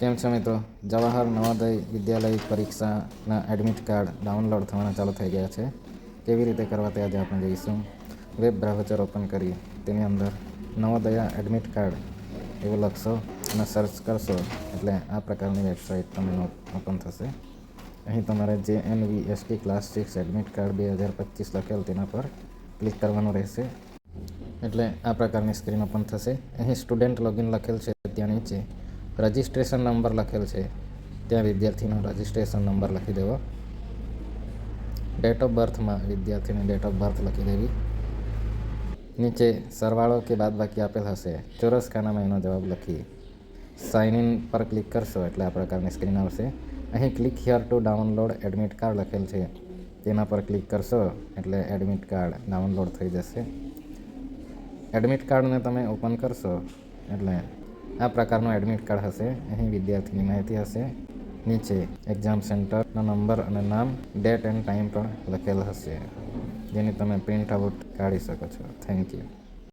કેમ છો મિત્રો? જવાહર નવોદય વિદ્યાલય પરીક્ષાના એડમિટ કાર્ડ ડાઉનલોડ થવાના ચાલુ થઈ ગયા છે. કેવી રીતે કરવા તે આજે આપણે જઈશું. વેબ બ્રાઉઝર ઓપન કરી, તેની અંદર નવોદયા એડમિટ કાર્ડ એવું લખશો અને સર્ચ કરશો એટલે આ પ્રકારની વેબસાઇટ તમને ઓપન થશે. અહીં તમારે જે N V ST class six admit card બે હજાર પચીસ લખેલ તેના પર ક્લિક કરવાનું રહેશે. એટલે આ પ્રકારની સ્ક્રીન ઓપન થશે. અહીં સ્ટુડન્ટ લોગિન લખેલ છે ત્યાં નીચે. રજિસ્ટ્રેશન નંબર લખેલ છે. ત્યાં વિદ્યાર્થીનો રજિસ્ટ્રેશન નંબર લખી દેવો. ડેટ ઓફ બર્થમાં વિદ્યાર્થીની ડેટ ઓફ બર્થ લખી દેવી. નીચે સરવાળો કે બાદબાકી આપેલ હશે. ચોરસ ખાનામાં એનો જવાબ લખી. સાઇન ઇન પર ક્લિક કરશો એટલે આ પ્રકારની સ્ક્રીન આવશે. અહીં click here to download admit card લખેલ છે. તેના પર ક્લિક કરશો એટલે એડમિટ કાર્ડ ડાઉનલોડ થઈ જશે. એડમિટ કાર્ડને તમે ઓપન કરશો એટલે આ પ્રકારનું એડમિટ કાર્ડ હશે. અહીં વિદ્યાર્થીની માહિતી હશે. નીચે એક્ઝામ સેન્ટરનો નંબર અને નામ ડેટ એન્ડ ટાઈમ પણ લખેલ હશે. જેની તમે પ્રિન્ટ આઉટ કાઢી શકો છો. Thank you